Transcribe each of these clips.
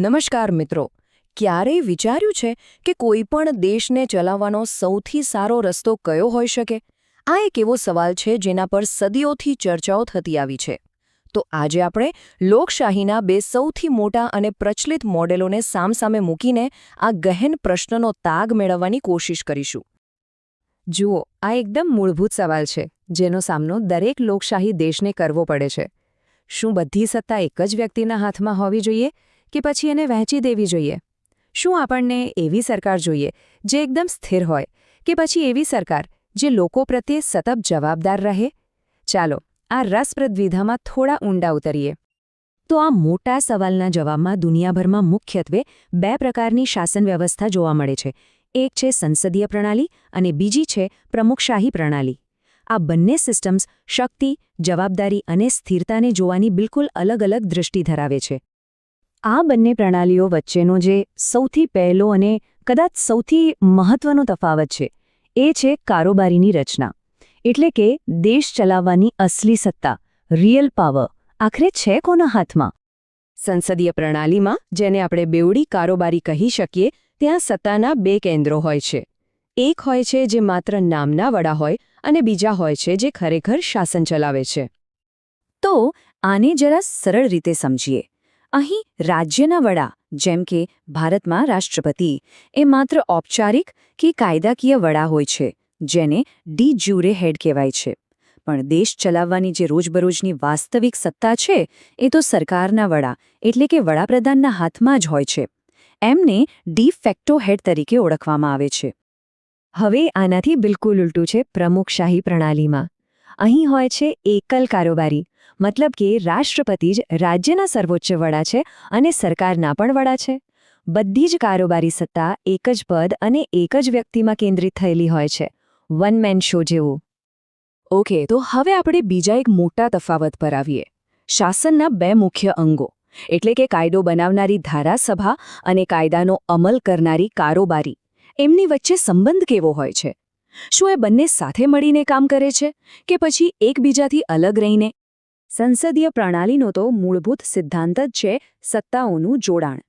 નમસ્કાર મિત્રો. ક્યારેય વિચાર્યું છે કે કોઈ પણ દેશને ચલાવવાનો સૌથી સારો રસ્તો કયો હોઈ શકે? આ એક એવો સવાલ છે જેના પર સદીઓથી ચર્ચાઓ થતી આવી છે. તો આજે આપણે લોકશાહીના બે સૌથી મોટા અને પ્રચલિત મોડેલોને સામસામે મૂકીને આ ગહેન પ્રશ્નનો તાગ મેળવવાની કોશિશ કરીશું. જુઓ, આ એકદમ મૂળભૂત સવાલ છે, જેનો સામનો દરેક લોકશાહી દેશને કરવો પડે છે. શું બધી સત્તા એક જ વ્યક્તિના હાથમાં હોવી જોઈએ? કે પછી એને વહેંચી દેવી જોઈએ? શું આપણને એવી સરકાર જોઈએ જે એકદમ સ્થિર હોય કે પછી એવી સરકાર જે લોકો પ્રત્યે સતત જવાબદાર રહે? ચાલો, આ રસપ્રદ વિધામાં થોડા ઊંડા ઉતરીએ. તો આ મોટા સવાલના જવાબમાં દુનિયાભરમાં મુખ્યત્વે બે પ્રકારની શાસન વ્યવસ્થા જોવા મળે છે. એક છે સંસદીય પ્રણાલી અને બીજી છે પ્રમુખશાહી પ્રણાલી. આ બંને સિસ્ટમ્સ શક્તિ, જવાબદારી અને સ્થિરતાને જોવાની બિલકુલ અલગ અલગ દૃષ્ટિ ધરાવે છે. આ બંને પ્રણાલીઓ વચ્ચેનો જે સૌથી પહેલો અને કદાચ સૌથી મહત્વનો તફાવત છે, એ છે કારોબારીની રચના. એટલે કે દેશ ચલાવવાની અસલી સત્તા, રિયલ પાવર. આખરે છે કોના હાથમાં? સંસદીય પ્રણાલીમાં, જેને આપણે બેવડી કારોબારી કહી શકીએ, ત્યાં સત્તાના બે કેન્દ્રો હોય છે. એક હોય છે જે માત્ર નામના વડા હોય અને બીજા હોય છે જે ખરેખર શાસન ચલાવે છે. તો આને જરા સરળ રીતે સમજીએ. અહીં રાજ્યના વડા, જેમ કે ભારતમાં રાષ્ટ્રપતિ, એ માત્ર ઔપચારિક કે કાયદાકીય વડા હોય છે, જેને ડી જ્યુરે હેડ કહેવાય છે. પણ દેશ ચલાવવાની જે રોજબરોજની વાસ્તવિક સત્તા છે, એ તો સરકારના વડા, એટલે કે વડાપ્રધાનના હાથમાં જ હોય છે. એમને ડી ફેક્ટો હેડ તરીકે ઓળખવામાં આવે છે. હવે આનાથી બિલકુલ ઉલટું છે પ્રમુખશાહી પ્રણાલીમાં. અહીં હોય છે એકલ કારોબારી, મતલબ કે રાષ્ટ્રપતિ જ રાજ્યના સર્વોચ્ચ વડા છે અને સરકારના પણ વડા છે. બધી જ કારોબારી સત્તા એક જ પદ અને એક જ વ્યક્તિમાં કેન્દ્રિત થયેલી હોય છે, વન મેન શો જેવું. ઓકે, તો હવે આપણે બીજા એક મોટા તફાવત પર આવીએ. શાસનના બે મુખ્ય અંગો, એટલે કે કાયદો બનાવનારી ધારાસભા અને કાયદાનો અમલ કરનારી કારોબારી, એમની વચ્ચે સંબંધ કેવો હોય છે? શું એ બંને સાથે મળીને કામ કરે છે કે પછી એકબીજાથી અલગ રહીને? સંસદીય પ્રણાલીનો તો મૂળભૂત સિદ્ધાંત જ છે સત્તાઓનું જોડાણ.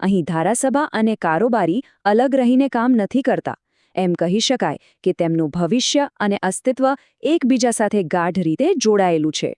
અહીં ધારાસભા અને કારોબારી અલગ રહીને કામ નથી કરતા. એમ કહી શકાય કે તેમનું ભવિષ્ય અને અસ્તિત્વ એકબીજા સાથે ગાઢ રીતે જોડાયેલું છે.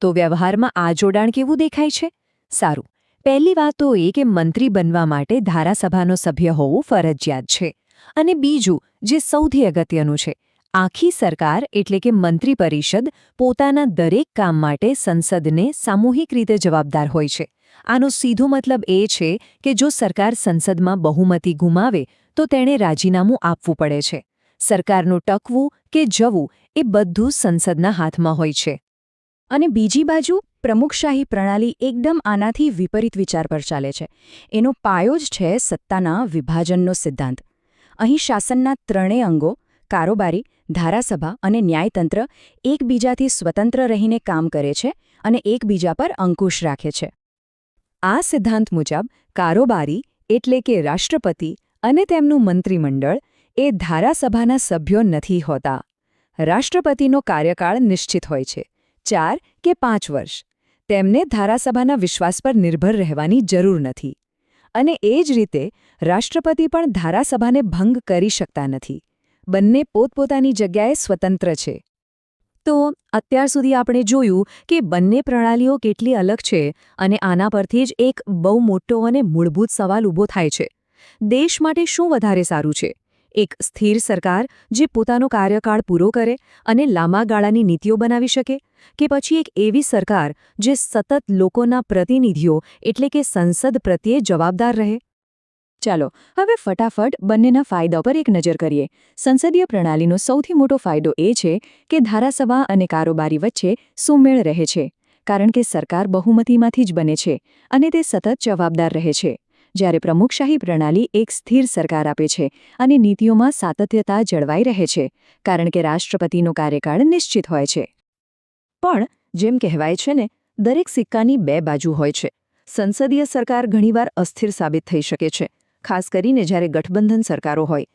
તો વ્યવહારમાં આ જોડાણ કેવું દેખાય છે? સારું. પહેલી વાત તો એ કે મંત્રી બનવા માટે ધારાસભાનો સભ્ય હોવું ફરજિયાત છે. અને બીજું, જે સૌથી અગત્યનું છે, આખી સરકાર એટલે કે મંત્રી પરિષદ પોતાના દરેક કામ માટે સંસદને સામૂહિક રીતે જવાબદાર હોય છે. આનો સીધો મતલબ એ છે કે જો સરકાર સંસદમાં બહુમતી ગુમાવે, તો તેણે રાજીનામું આપવું પડે છે. સરકારનું ટકવું કે જવું એ બધું સંસદના હાથમાં હોય છે. અને બીજી બાજુ, પ્રમુખશાહી પ્રણાલી એકદમ આનાથી વિપરીત વિચાર પર ચાલે છે. એનો પાયો જ છે સત્તાના વિભાજનનો સિદ્ધાંત. અહીં શાસનના ત્રણેય અંગો, કારોબારી, ધારાસભા અને ન્યાયતંત્ર, એકબીજાથી સ્વતંત્ર રહીને કામ કરે છે અને એકબીજા પર અંકુશ રાખે છે. આ સિદ્ધાંત મુજબ, કારોબારી એટલે કે રાષ્ટ્રપતિ અને તેમનું મંત્રીમંડળ એ ધારાસભાના સભ્યો નથી હોતા. રાષ્ટ્રપતિનો કાર્યકાળ નિશ્ચિત હોય છે, ચાર કે પાંચ વર્ષ. તેમને ધારાસભાના વિશ્વાસ પર નિર્ભર રહેવાની જરૂર નથી. અને એ જ રીતે રાષ્ટ્રપતિ પણ ધારાસભાને ભંગ કરી શકતા નથી. બંને પોતપોતાની જગ્યાએ સ્વતંત્ર છે. તો અત્યાર સુધી આપણે જોયું કે બંને પ્રણાલીઓ કેટલી અલગ છે અને આના પરથી જ એક બહુ મોટો અને મૂળભૂત સવાલ ઊભો થાય છે. દેશ માટે શું વધારે સારું છે? એક સ્થિર સરકાર જે પોતાનો કાર્યકાળ પૂરો કરે અને લાંબા ગાળાની નીતિઓ બનાવી શકે કે પછી એક એવી સરકાર જે સતત લોકોના પ્રતિનિધિઓ એટલે કે સંસદ પ્રત્યે જવાબદાર રહે? ચાલો, હવે ફટાફટ બંનેના ફાયદા પર એક નજર કરીએ. સંસદીય પ્રણાલીનો સૌથી મોટો ફાયદો એ છે કે ધારાસભા અને કારોબારી વચ્ચે સુમેળ રહે છે, કારણ કે સરકાર બહુમતીમાંથી જ બને છે અને તે સતત જવાબદાર રહે છે. જ્યારે પ્રમુખશાહી પ્રણાલી એક સ્થિર સરકાર આપે છે અને નીતિઓમાં સાતત્યતા જળવાઈ રહે છે, કારણ કે રાષ્ટ્રપતિનો કાર્યકાળ નિશ્ચિત હોય છે. પણ, જેમ કહેવાય છે ને, દરેક સિક્કાની બે બાજુ હોય છે. સંસદીય સરકાર ઘણીવાર અસ્થિર સાબિત થઈ શકે છે, ખાસ કરીને જ્યારે ગઠબંધન સરકારો હોય.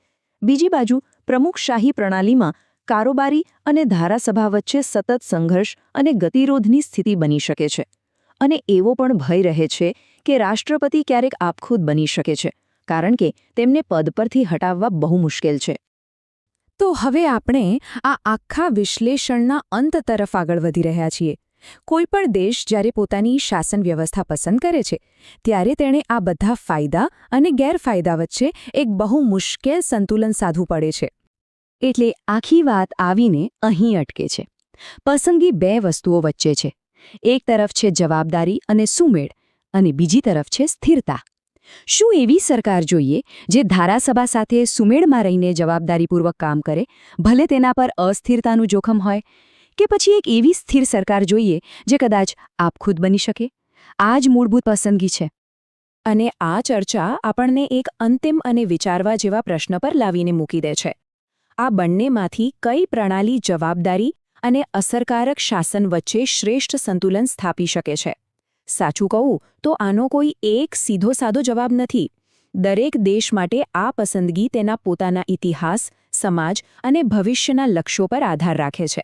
બીજી બાજુ, પ્રમુખશાહી પ્રણાલીમાં કારોબારી અને ધારાસભા વચ્ચે સતત સંઘર્ષ અને ગતિરોધની સ્થિતિ બની શકે છે. અને એવો પણ ભય રહે છે કે રાષ્ટ્રપતિ ક્યારેક આપખુદ બની શકે છે, કારણ કે તેમને પદ પરથી હટાવવા બહુ મુશ્કેલ છે. તો હવે આપણે આ આખા વિશ્લેષણના અંત તરફ આગળ વધી રહ્યા છીએ. કોઈપણ દેશ જ્યારે પોતાની શાસન વ્યવસ્થા પસંદ કરે છે, ત્યારે તેણે આ બધા ફાયદા અને ગેરફાયદા વચ્ચે એક બહુ મુશ્કેલ સંતુલન સાધવું પડે છે. એટલે આખી વાત આવીને અહીં અટકે છે. પસંદગી બે વસ્તુઓ વચ્ચે છે. એક તરફ છે જવાબદારી અને સુમેળ અને બીજી તરફ છે સ્થિરતા. શું એવી સરકાર જોઈએ જે ધારાસભા સાથે સુમેળમાં રહીને જવાબદારીપૂર્વક કામ કરે, ભલે તેના પર અસ્થિરતાનું જોખમ હોય? કે પછી એક એવી સ્થિર સરકાર જોઈએ જે કદાચ આપખુદ બની શકે? આ જ મૂળભૂત પસંદગી છે. અને આ ચર્ચા આપણને એક અંતિમ અને વિચારવા જેવા પ્રશ્ન પર લાવીને મૂકી દે છે. આ બંનેમાંથી કઈ પ્રણાલી જવાબદારી અને અસરકારક શાસન વચ્ચે શ્રેષ્ઠ સંતુલન સ્થાપી શકે છે? સાચું કહું તો આનો કોઈ એક સીધો સાદો જવાબ નથી. દરેક દેશ માટે આ પસંદગી તેના પોતાના ઇતિહાસ, સમાજ અને ભવિષ્યના લક્ષ્યો પર આધાર રાખે છે.